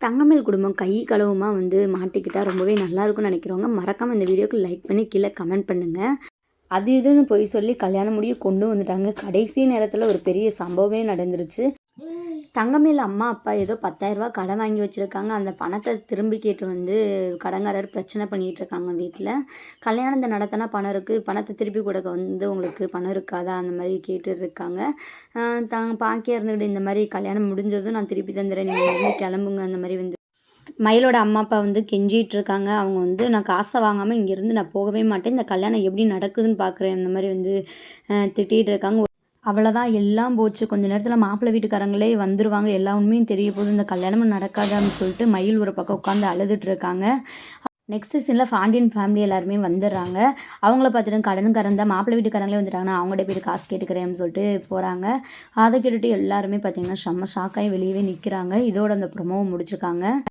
தங்கமேல் குடும்பம் கை களவுமாக வந்து மாட்டிக்கிட்டால் ரொம்பவே நல்லாயிருக்கும்னு நினைக்கிறவங்க மறக்காமல் இந்த வீடியோக்கு லைக் பண்ணி கீழே கமெண்ட் பண்ணுங்கள் அது இதுன்னு போய் சொல்லி கல்யாணம் முடிய கொண்டு வந்துட்டாங்க. கடைசி நேரத்தில் ஒரு பெரிய சம்பவமே நடந்துருச்சு. தங்கமேல் அம்மா அப்பா ஏதோ பத்தாயிரரூபா கடன் வாங்கி வச்சுருக்காங்க. அந்த பணத்தை திரும்பி கேட்டு வந்து கடங்காரர் பிரச்சனை பண்ணிகிட்டு இருக்காங்க வீட்டில் கல்யாணத்தை நடத்தினா பணம் இருக்குது பணத்தை திருப்பி கொடுக்க வந்து உங்களுக்கு பணம் இருக்காதா? அந்த மாதிரி கேட்டுட்டு இருக்காங்க. தாங்க பாக்கியாக இருந்துக்கிட்டு இந்த மாதிரி கல்யாணம் முடிஞ்சதும் நான் திருப்பி தந்துடுறேன் நீங்கள் வந்து கிளம்புங்க. அந்த மாதிரி வந்து மயிலோட அம்மா அப்பா வந்து கெஞ்சிகிட்டு இருக்காங்க. அவங்க வந்து நான் காசை வாங்காமல் இங்கேருந்து நான் போகவே மாட்டேன். இந்த கல்யாணம் எப்படி நடக்குதுன்னு பார்க்குறேன் அந்த மாதிரி வந்து திட்டிகிட்டு இருக்காங்க. அவ்வளோதான் எல்லாம் போச்சு. கொஞ்ச நேரத்தில் மாப்பிள்ளை வீட்டுக்காரங்களே வந்துடுவாங்க எல்லா உண்மையும் தெரிய போகுது. இந்த கல்யாணமும் நடக்காதான்னு சொல்லிட்டு மயில் ஒரு பக்கம் உட்காந்து அழுதுட்டு இருக்காங்க. நெக்ஸ்ட்டு சீனில் ஃபாண்டியன் ஃபேமிலி எல்லாருமே வந்துடுறாங்க. அவங்கள பார்த்துட்டு கடனுக்காரன் தான் மாப்பிள்ளை வீட்டுக்காரங்களே வந்துட்டாங்கன்னா அவங்கள்ட்ட போய் காசு கேட்டுக்கிறேன்னு சொல்லிட்டு போகிறாங்க அதை கேட்டுட்டு எல்லாருமே பார்த்தீங்கன்னா செம்ம ஷாக்காகி வெளியவே நிற்கிறாங்க இதோட அந்த ப்ரொமோவை முடிச்சிருக்காங்க.